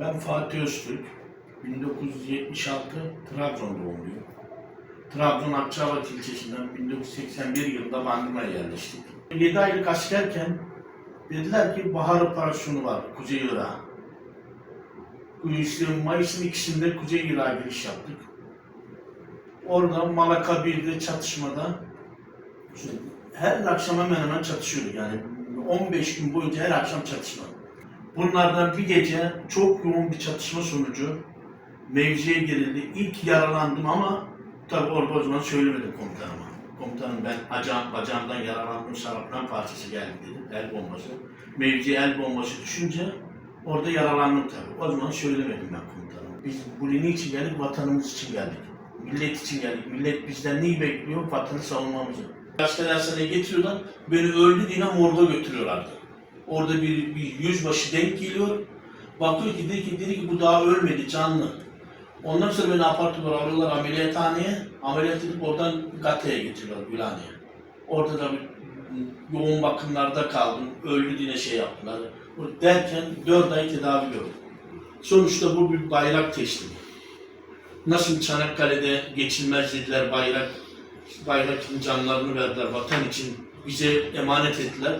Ben Fatih Öztürk. 1976 Trabzon doğumluyum. Trabzon Akçabat ilçesinden 1981 yılında Bandırma'ya yerleştik. 7 aylık askerken dediler ki bahar operasyonu var Kuzey Irak'a. İşte Mayıs'ın ikisinde Kuzey Irak'a giriş yaptık. Orada Malaka 1'de çatışmada her akşam hemen hemen çatışıyorduk yani 15 gün boyunca her akşam çatışma. Bunlardan bir gece çok yoğun bir çatışma sonucu mevziye girildi. İlk yaralandım ama tabi orada o zaman söylemedim komutanıma. Komutanım ben bacağım, bacağımdan yaralandım, şaraptan parçası geldi dedim, el bombası. Mevziye el bombası düşünce orada yaralandım tabi. O zaman söylemedim ben komutanıma. Biz buraya niçin geldik? Vatanımız için geldik. Millet için geldik. Millet bizden neyi bekliyor? Vatanı savunmamızı. Hastaneye getiriyorlar, beni öldü diye morga götürüyorlardı. Orada bir, bir yüzbaşı denk geliyor. Bakıyor ki dedi ki, dedi ki bu daha ölmedi canlı. Ondan sonra beni apar topar alıyorlar ameliyathaneye. Ameliyat edip oradan Gate'ye getiriyorlar Gülhane'ye. Orada da bir yoğun bakımlarda kaldım. Öldü diye şey yaptılar. Derken 4 ay tedavi gördüm. Sonuçta bu bir bayrak teslimi. Nasıl Çanakkale'de geçilmez dediler bayrak, bayrak canlarını verdiler vatan için bize emanet ettiler.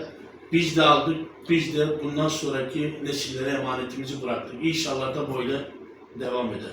Biz de aldık, biz de bundan sonraki nesillere emanetimizi bıraktık. İnşallah da böyle devam eder.